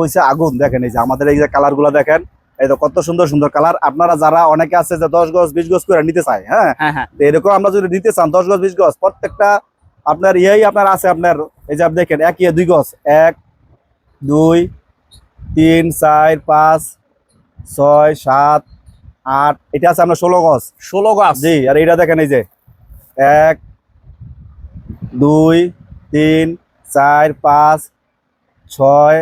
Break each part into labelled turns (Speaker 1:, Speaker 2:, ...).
Speaker 1: হয়েছে আগুন দেখেন এই যে আমাদের এই যে কালারগুলো দেখেন এই তো কত সুন্দর সুন্দর কালার আপনারা যারা অনেকে আছে যে দশ গজ বিশ গজ করে নিতে চাই হ্যাঁ, হ্যাঁ, হ্যাঁ। এরকম আমরা যদি নিতে চান দশ গজ বিশ গজ প্রত্যেকটা আপনার ইয়েই আপনার আছে আপনার এই যে আপনি দেখেন এক ইয়ে দুই গজ এক দুই তিন চার পাঁচ ছয় সাত আট এটা আছে আপনার ষোলো গজ ষোলো গজ জি আর এটা দেখেন এই যে এক দুই তিন চার পাঁচ ছয়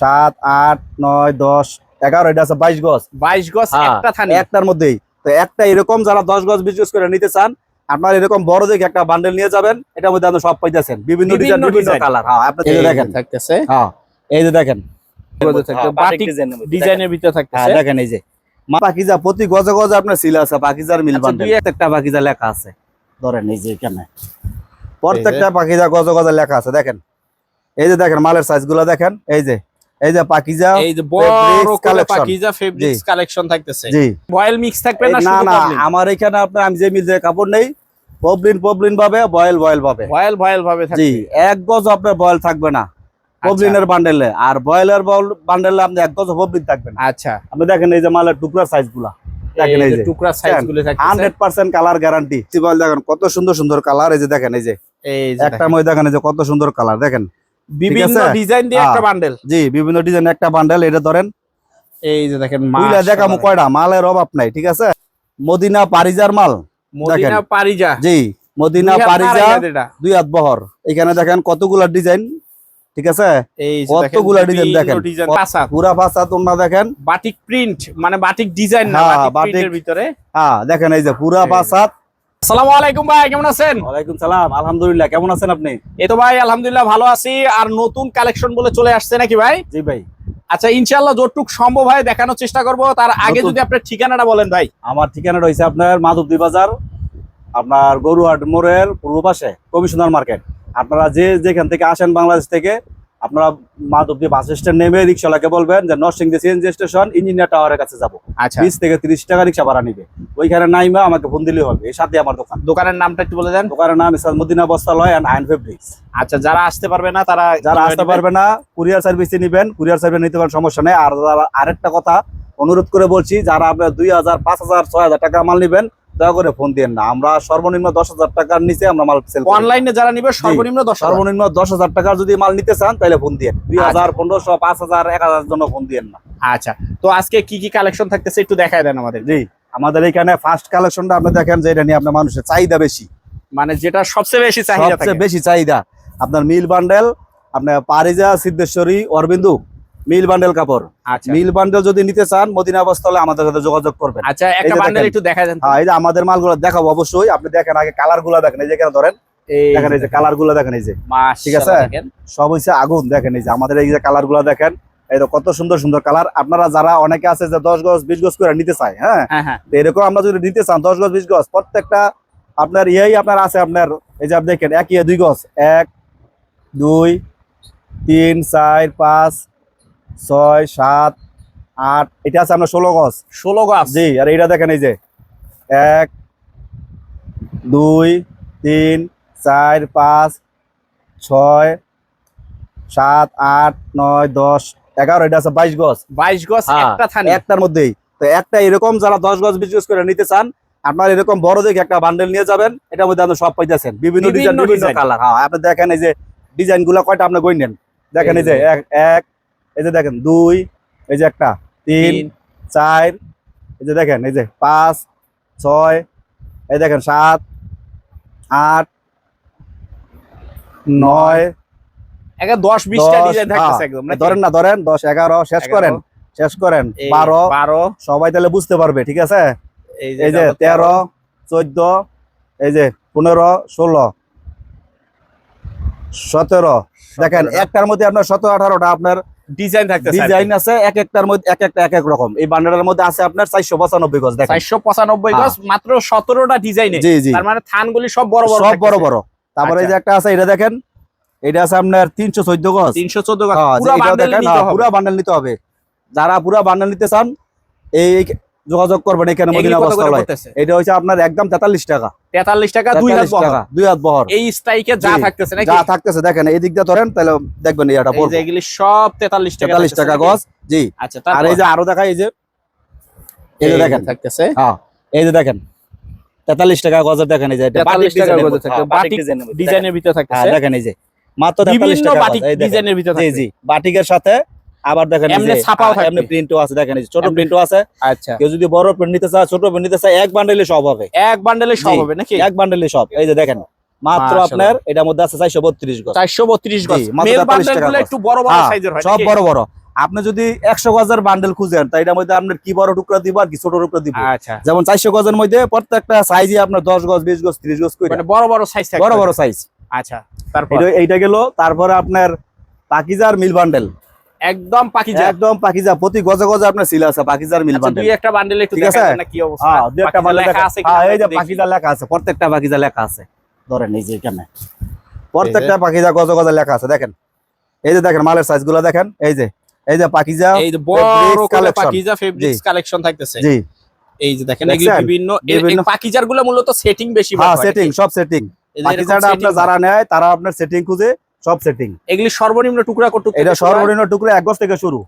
Speaker 1: সাত আট নয় দশ এগারো এটা আছে বাইশ গজ বাইশ গজ হ্যাঁ, একটার মধ্যেই তো একটা এরকম যারা দশ গজ বিশ করে নিতে চান আপনার এরকম বড় দেখে একটা বান্ডেল নিয়ে যাবেন এটার মধ্যে আপনি সব পাইতেছেন বিভিন্ন ডিজাইন বিভিন্ন কালার হ্যাঁ, আপনি দেখেন এই যে দেখেন দেখেন এই যে পাকিজা প্রতি আপনার আচ্ছা, একটা লেখা আছে ধরেন প্রত্যেকটা লেখা আছে দেখেন এই যে দেখেন মালের দেখেন এই যে এই যে পাকিজা এই যে বড় করে পাকিজা ফেব্রিক্স কালেকশন থাকতেছে জি বয়েল মিক্স থাকবে না না আমার এখানে আমি যে কাপড় নেই পবলিন পবলিন ভাবে বয়েল বয়েল ভাবে বয়েল বয়েল ভাবে থাকবে জি এক গজ আপনার বয়েল থাকবে না পবলিনের আচ্ছা। বান্ডেলে আর বান্ডেলে আপনি এক গজ পবলিন থাকবে না আচ্ছা আপনি দেখেন এই যে মালের টুকরা সাইজগুলা দেখেন এই যে টুকরা সাইজগুলো থাকবে 100% কালার গ্যারান্টি দেখেন কত সুন্দর সুন্দর কালার এই যে দেখেন এই যে একটা ময় দেখেন এই যে কত সুন্দর কালার দেখেন বিভিন্ন ডিজাইন একটা বান্ডেল এটা ধরেন এই যে দেখেন মালের অভাব নাই ঠিক আছে মদিনা পারিজার মাল মদিনা পারিজা জি মদিনা পারিজা দুই হাত বহর এখানে দেখেন কতগুলা ডিজাইন ঠিক আছে কতগুলা ডিজাইন দেখেন পুরা দেখেন বাটিক প্রিন্ট মানে বাটিক ডিজাইন হ্যাঁ, ভিতরে হ্যাঁ, দেখেন এই যে পুরা ফাঁসাত আলহামদুলিল্লাহ কেমন আছেন আপনি আলহামদুলিল্লাহ ভালো আছি বলে চলে আসছে নাকি ভাই জি ভাই আচ্ছা সম্ভব দেখানোর চেষ্টা তার আগে যদি আপনার ঠিকানাটা বলেন ভাই আমার রয়েছে আপনার মাধবদী বাজার আপনার গরুহাট মোড়ের পূর্ব পাশে কমিশনার মার্কেট আপনারা যে যেখান থেকে আসেন বাংলাদেশ থেকে আপনারা দিয়ে বাস স্ট্যান্ড নেমে রিক্সাওয়ালাকে বলবেন যে নরসিংদী সিএনজি স্টেশন ইঞ্জিনিয়ার টাওয়ারের কাছে যাবো আচ্ছা বিশ থেকে তিরিশ টাকা রিক্সা ভাড়া নিবে ওইখানে নাইমে আমাকে ফোন দিলেই হবে এর সাথে আমার দোকান দোকানের নামটা একটু বলে দেন দোকানের নাম ইসাদ মদিনা বস্তালয় অ্যান্ড আইন ফেব্রিক্স আচ্ছা যারা আসতে পারবে না তারা যারা আসতে পারবে না কুরিয়ার সার্ভিসে নেবেন কুরিয়ার সার্ভিস নিতে পারেন সমস্যা নেই আর আরেকটা কথা অনুরোধ করে বলছি যারা আপনার দুই হাজার পাঁচ হাজার ছয় হাজার টাকা মাল নেবেন দয়া করে ফোন দিয়ে না আমরা সর্বনিম্ন দশ হাজার টাকার নিচে আমরা মাল সেল অনলাইনে যারা নিবে সর্বনিম্ন দশ সর্বনিম্ন দশ হাজার টাকার যদি মাল নিতে চান তাহলে ফোন দিয়ে দুই আচ্ছা। হাজার পনেরোশো পাঁচ হাজার এক হাজার জন্য ফোন দিয়ে না আচ্ছা তো আজকে কি কি কালেকশন থাকতেছে একটু দেখায় দেন আমাদের জি আমাদের এখানে ফার্স্ট কালেকশনটা আপনি দেখেন যে এটা নিয়ে আপনার মানুষের চাহিদা বেশি মানে যেটা সবচেয়ে বেশি চাহিদা বেশি চাহিদা আপনার মিল বান্ডেল আপনার পারিজা সিদ্ধেশ্বরী অরবিন্দু মিল বান্ডেল কাপড় আচ্ছা মিল বান্ডেল যদি নিতে চান মদিনা অবস্থলে আমাদের সাথে যোগাযোগ করবেন আচ্ছা একটা বান্ডেল একটু দেখা দেন হ্যাঁ এই যে আমাদের মালগুলো দেখাবো অবশ্যই আপনি দেখেন আগে কালারগুলো দেখেন এই যে কেন ধরেন দেখেন এই যে কালারগুলো দেখেন এই যে ঠিক আছে সব হইছে আগুন দেখেন এই যে আমাদের এই যে কালারগুলো দেখেন এই কত সুন্দর সুন্দর কালার আপনারা যারা অনেকে আছে যে 10 গজ 20 গজ করে নিতে চায় হ্যাঁ, হ্যাঁ, হ্যাঁ। এরকম আমরা যদি নিতে চান দশ গজ বিশ গজ প্রত্যেকটা আপনার ইয়েই আপনার আছে আপনার এই যে আপনি দেখেন এক ইয়ে দুই গজ এক দুই তিন চার পাঁচ ছয় সাত আট এটা আছে আপনার ষোলো গজ ষোলো গজ জি আর এটা দেখেন এই যে এক দুই তিন চার পাঁচ ছয় সাত আট নয় দশ এগারো এটা আছে বাইশ গছ বাইশ গছ হ্যাঁ, একটা একটার মধ্যেই তো একটা এরকম যারা দশ গজ বিজনেস করে নিতে চান আপনার এরকম বড় দেখে একটা বান্ডেল নিয়ে যাবেন এটার মধ্যে আপনি সব পাইতেছেন বিভিন্ন ডিজাইন বিভিন্ন কালার হ্যাঁ আপনি দেখেন এই যে ডিজাইন গুলা কয়টা আপনি গই নেন দেখেন এই যে এক এই যে দেখেন দুই এই যে একটা তিন চার এই যে দেখেন এই যে পাঁচ ছয় এই দেখেন সাত আট নয় দশ হ্যাঁ। ধরেন না ধরেন দশ এগারো শেষ করেন শেষ করেন বারো বারো সবাই তাহলে বুঝতে পারবে ঠিক আছে এই যে তেরো চোদ্দ এই যে পনেরো ষোলো সতেরো দেখেন একটার মধ্যে আপনার সতেরো আঠারোটা আপনার এক একটা এক এক রকম এই বান্ডারের হ্যাঁ। মানে সব বড় বড় বড় বড় তারপরে আচ্ছা। যে একটা আছে এটা দেখেন এটা আছে আপনার 314 গজ 314 গজ হ্যাঁ, হ্যাঁ, পুরো বান্ডেল নিতে হবে যারা পুরা বান্ডেল নিতে চান এই যোগাযোগ করবেন এখানে মদিনা বস্ত্রালয় এটা হচ্ছে আপনার একদম 43 টাকা 43 টাকা দুই হাত বহর দুই হাত বহর এই স্ট্রাইকে যা থাকতেছে নাকি যা থাকতেছে দেখেন এই দিকটা ধরেন তাহলে দেখবেন এটা পড়বে এগুলি সব 43 টাকা 43 টাকা গজ জি আচ্ছা আর এই যে আরো দেখা এই যে এই যে দেখেন থাকতেছে হ্যাঁ এই যে দেখেন 43 টাকা গজ দেখেন এই যে এটা 43 টাকা গজ থাকে হ্যাঁ, বাটিক ডিজাইনের ভিতরে থাকতেছে হ্যাঁ, দেখেন এই যে মাত্র 43 টাকা বাটিক ডিজাইনের ভিতরে থাকে জি জি বাটিকের সাথে আবার দেখেন এমনি ছাপা থাকে হ্যাঁ, এমনি প্রিন্টও আছে দেখেন এই ছোট প্রিন্টও আছে আচ্ছা কেউ যদি বড় প্রিন্ট নিতে চায় ছোট প্রিন্ট নিতে চায় এক বান্ডেলে সব হবে এক বান্ডেলে সব হবে নাকি এক বান্ডেলে সব এই যে দেখেন মাত্র আপনার এটার মধ্যে আছে 432 গজ 432 গজ মেল বান্ডেলগুলো একটু বড় বড় সাইজের হ্যাঁ, হয় সব বড় বড় আপনি যদি একশো গজের বান্ডেল খুঁজেন তাই এটার মধ্যে আপনার কি বড় টুকরা দিব আর কি ছোট টুকরা দিব আচ্ছা। যেমন চারশো গজের মধ্যে প্রত্যেকটা সাইজে আপনার দশ গজ বিশ গজ ত্রিশ গজ মানে বড় বড় সাইজ বড় বড় সাইজ আচ্ছা তারপর এইটা গেল তারপরে আপনার পাকিজার মিল বান্ডেল একদম পাকিজা একদম পাকিজা প্রতি গজা গজা আপনার সিল আছে পাকিজার আচ্ছা, মিল বান্ডেল দুই একটা বান্ডেল একটু দেখাবেন না কি অবস্থা হ্যাঁ দুই একটা বান্ডেল লেখা আছে হ্যাঁ এই যে পাকিজা লেখা আছে প্রত্যেকটা পাকিজা লেখা আছে ধরেন এই যে এখানে প্রত্যেকটা পাকিজা গজা গজা লেখা আছে দেখেন এই যে দেখেন মালের সাইজগুলো দেখেন এই যে এই যে পাকিজা এই যে বড় করে পাকিজা ফেব্রিক্স কালেকশন থাকতেছে জি এই যে দেখেন এগুলো বিভিন্ন পাকিজার গুলো মূলত সেটিং বেশি হ্যাঁ সেটিং সব সেটিং পাকিজাটা আপনারা যারা নেয় তারা আপনার সেটিং খুঁজে সব সেটিং এগুলি সর্বনিম্ন টুকরা কত এটা সর্বনিম্ন টুকরা এক গজ থেকে শুরু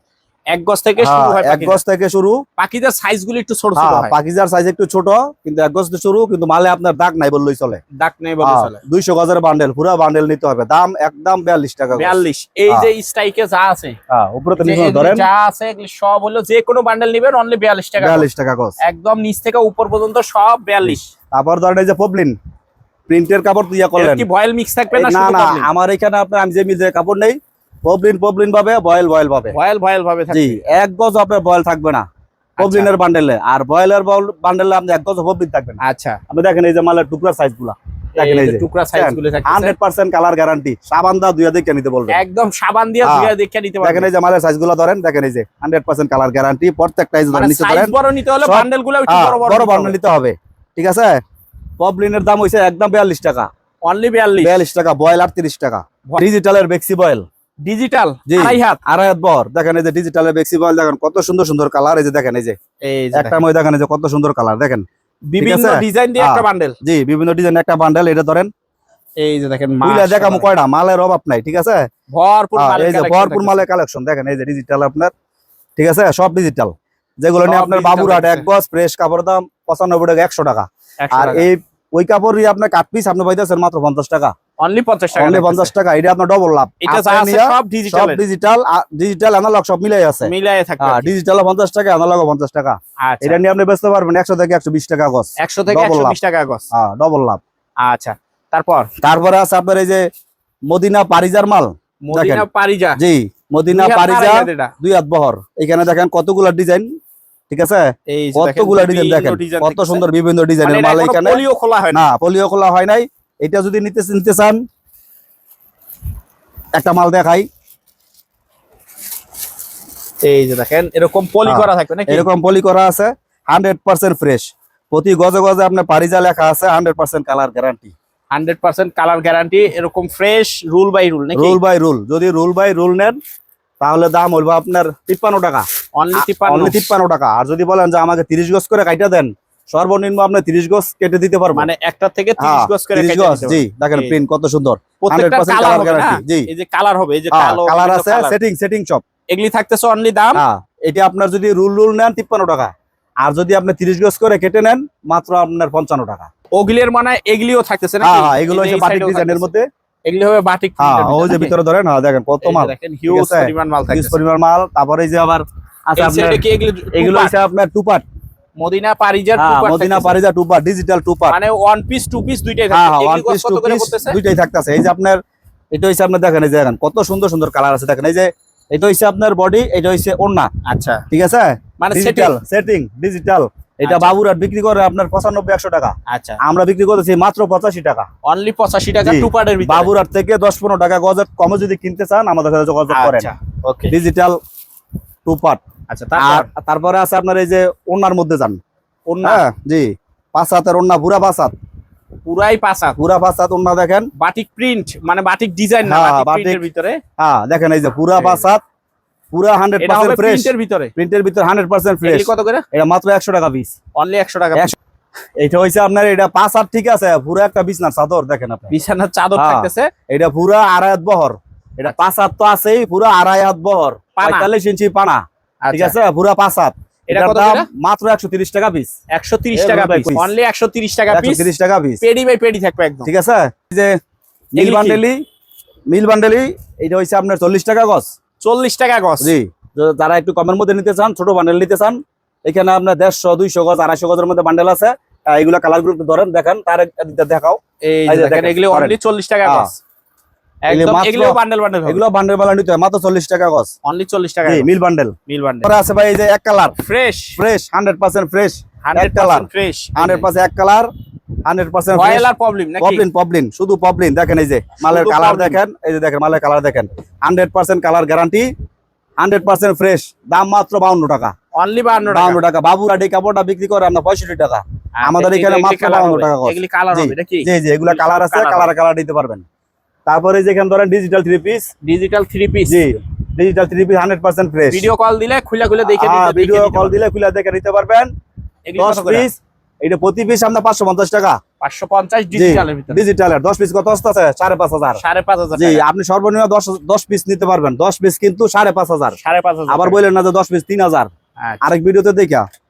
Speaker 1: এক গজ থেকে হ্যাঁ, শুরু হয় এক গজ থেকে শুরু পাকিজার সাইজগুলো একটু ছোট ছোট হ্যাঁ, হয় পাকিজার সাইজ একটু ছোট কিন্তু এক গজ থেকে শুরু কিন্তু মালে আপনার দাগ নাই বললেই চলে দাগ নাই বললেই হ্যাঁ, চলে 200 গজের বান্ডেল পুরো বান্ডেল নিতে হবে দাম একদম 42 টাকা 42 এই যে স্ট্রাইকে যা আছে হ্যাঁ উপরে তো নিচে ধরেন যা আছে সব হলো যে কোনো বান্ডেল নেবেন অনলি 42 টাকা 42 টাকা গজ একদম নিচ থেকে উপর পর্যন্ত সব 42 তারপর ধরেন এই যে পবলিন প্রিন্টের কাপড় তুই করলেন কি ভয়েল মিক্স থাকবে না না না আমার এখানে আপনার আমি যে মিলে কাপড় নেই পবলিন পবলিন ভাবে বয়েল বয়েল ভাবে বয়েল বয়েল ভাবে থাকবে জি এক গজ আপনার বয়েল থাকবে না আচ্ছা। পবলিনের বান্ডেলে আর বয়েলের বান্ডেলে আপনি এক গজ পবলিন না আচ্ছা আপনি দেখেন এই যে মালের টুকরা সাইজগুলা দেখেন এই যে টুকরা সাইজগুলো থাকে 100% কালার গ্যারান্টি সাবান দা দুইয়া নিতে বলবেন একদম সাবান দিয়া দুইয়া হ্যাঁ। নিতে পারবেন দেখেন এই যে মালের সাইজগুলো ধরেন দেখেন এই যে 100% কালার গ্যারান্টি প্রত্যেকটা সাইজ ধরে মানে নিতে বড় হলে বান্ডেলগুলো একটু হ্যাঁ, বড় বড় নিতে হবে ঠিক আছে পপলিনের দাম হয়েছে একদম বিয়াল্লিশ টাকা অনলি বিয়াল্লিশ বিয়াল্লিশ টাকা বয়েল আটত্রিশ টাকা ডিজিটালের বেক্সি বয়েল ডিজিটাল আড়াই হাত আড়াই হাত বর দেখেন এই যে ডিজিটালের বেক্সি বয়েল দেখেন কত সুন্দর সুন্দর কালার এই যে দেখেন এই যে একটা মই দেখেন এই যে কত সুন্দর কালার দেখেন বিভিন্ন ডিজাইন দিয়ে একটা বান্ডেল হ্যাঁ। জি বিভিন্ন ডিজাইন একটা বান্ডেল এটা ধরেন এই যে দেখেন মাল দেখামু কয়টা মালের অভাব নাই ঠিক আছে ভরপুর হ্যাঁ, মালের এই যে ভরপুর মালের কালেকশন দেখেন এই যে ডিজিটাল আপনার ঠিক আছে সব ডিজিটাল যেগুলো নিয়ে আপনার বাবুরাট এক গজ ফ্রেশ কাপড় দাম পঁচানব্বই টাকা একশো টাকা আর এই ওই কাপড় আপনার কাট পিস আপনি পাইতেছেন মাত্র পঞ্চাশ টাকা এটা আপনার সব মিলাই আছে ডিজিটাল হ্যাঁ, টাকা টাকা আচ্ছা। এটা নিয়ে আপনি পারবেন থেকে টাকা থেকে টাকা ডবল হ্যাঁ, লাভ আচ্ছা, তারপর তারপরে আছে আপনার এই যে মদিনা পারিজার মাল মদিনা পারিজা জি মদিনা পারিজা দুই হাত বহর এখানে দেখেন কতগুলা ডিজাইন ঠিক আছে কতগুলো ডিজাইন দেখেন কত সুন্দর বিভিন্ন ডিজাইনের মাল এখানে পলিও খোলা হয় না পলিও খোলা হয় নাই এটা যদি নিতে নিতে চান একটা মাল দেখাই এই যে দেখেন এরকম পলি হ্যাঁ, করা থাকে নাকি এরকম পলি করা আছে 100% ফ্রেশ প্রতি গজে গজে আপনার পারিজা লেখা আছে 100% কালার গ্যারান্টি 100% কালার গ্যারান্টি এরকম ফ্রেশ রুল বাই রুল নাকি রুল বাই রুল যদি রুল বাই রুল নেন তাহলে দাম হইব আপনার তিপ্পান্ন টাকা তিপ্পান্ন টাকা আর যদি বলেন যে আমাকে তিরিশ গজ করে কাইটা দেন সর্বনিম্ন আপনি তিরিশ গজ কেটে দিতে পারবো মানে একটা থেকে হ্যাঁ, তিরিশ গজ জি দেখেন প্রিন্ট কত সুন্দর কালার হবে হ্যাঁ, কালার আছে সেটিং সেটিং সব এগুলি থাকতেছে অনলি দাম হ্যাঁ, এটা আপনার যদি রুল রুল নেন তিপ্পান্ন টাকা আর যদি আপনি তিরিশ গজ করে কেটে নেন মাত্র আপনার পঞ্চান্ন টাকা ওগুলির মানে এগুলিও থাকতেছে না এগুলো বাটিক ডিজাইনের মধ্যে হবে বাটিক হ্যাঁ, ও যে ভিতরে ধরে না হ্যাঁ, দেখেন কত মাল দেখেন হিউজ পরিমাণ মাল যে আবার আচ্ছা এগুলো হচ্ছে আপনার মদিনা হ্যাঁ, মদিনা ডিজিটাল মানে ওয়ান পিস টু পিস দুইটাই থাকে ওয়ান পিস টু পিস দুইটাই থাকতেছে এই যে আপনার এটা হইছে আপনার দেখেন এই যে দেখেন কত সুন্দর সুন্দর কালার আছে দেখেন এই যে এটা হইছে আপনার বডি এটা হইছে ওন্না আচ্ছা ঠিক আছে মানে সেটিং সেটিং ডিজিটাল এটা আচ্ছা। বাবুর আর বিক্রি করে আপনার পঁচানব্বই একশো টাকা আচ্ছা আমরা বিক্রি করতেছি মাত্র পঁচাশি টাকা অনলি পঁচাশি টাকা টু পার্টের বাবুরাট থেকে দশ পনেরো টাকা গজেট কমে যদি কিনতে চান আমাদের সাথে যোগাযোগ করেন ডিজিটাল টু পার্ট আচ্ছা, আচ্ছা তারপরে আছে আপনার এই যে ওনার মধ্যে যান হ্যাঁ, জি পাঁচ ওনা পুরা পাঁচ পুরাই পাঁচা পুরা পাঁচা তোমরা দেখেন বাটিক প্রিন্ট মানে বাটিক ডিজাইন না হ্যাঁ, বাটিকের ভিতরে হ্যাঁ দেখেন এই যে পুরা পাঁচাত হ্যাঁ। আচ্ছা। পঁয়তাল্লিশ ইঞ্চি পানা ঠিক আচ্ছা। আছে পুরা পাঁচ হাত এটা মাত্র 130 টাকা পিস টাকা পিস একশো 130 টাকা পিস টাকা পিস পেডি থাকবে একদম ঠিক আছে মিল বান্ডেলি মিল বান্ডেলি এটা হইছে আপনার চল্লিশ টাকা গছ চল্লিশ টাকা গজ তারা একটু কমের মধ্যে নিতে চান ছোট বান্ডেল নিতে চান এখানে আপনার দেড়শো দুইশো গজ আড়াইশো গজের মধ্যে বান্ডেল আছে এইগুলো কালার গ্রুপ ধরেন দেখেন তার দেখাও এগুলো অনলি চল্লিশ টাকা গজ এগুলো বান্ডেল বালা নিতে হয় মাত্র চল্লিশ টাকা গজ অনলি চল্লিশ টাকা মিল বান্ডেল আছে ভাই যে এক colour fresh fresh hundred percent fresh hundred colour fresh hundred percent এক কালার আচ্ছা, এগুলা কালার আছে কালার কালার দিতে পারবেন তারপরে যেখানে ধরেন digital three piece digital three piece জি digital three piece percent fresh video call দিলে খুলে খুলে দেখে ভিডিও হ্যাঁ, কল দিলে খুলে দেখে নিতে পারবেন পিস এটা প্রতি পিস আপনার পাঁচশো পঞ্চাশ টাকা পাঁচশো দশ পিস আছে সাড়ে পাঁচ হাজার সাড়ে পাঁচ হাজার আপনি সর্বনিম্ন দশ দশ পিস নিতে পারবেন দশ পিস কিন্তু সাড়ে পাঁচ হাজার আবার বললেন না যে দশ পিস তিন হাজার আচ্ছা। আরেক ভিডিওতে দেখা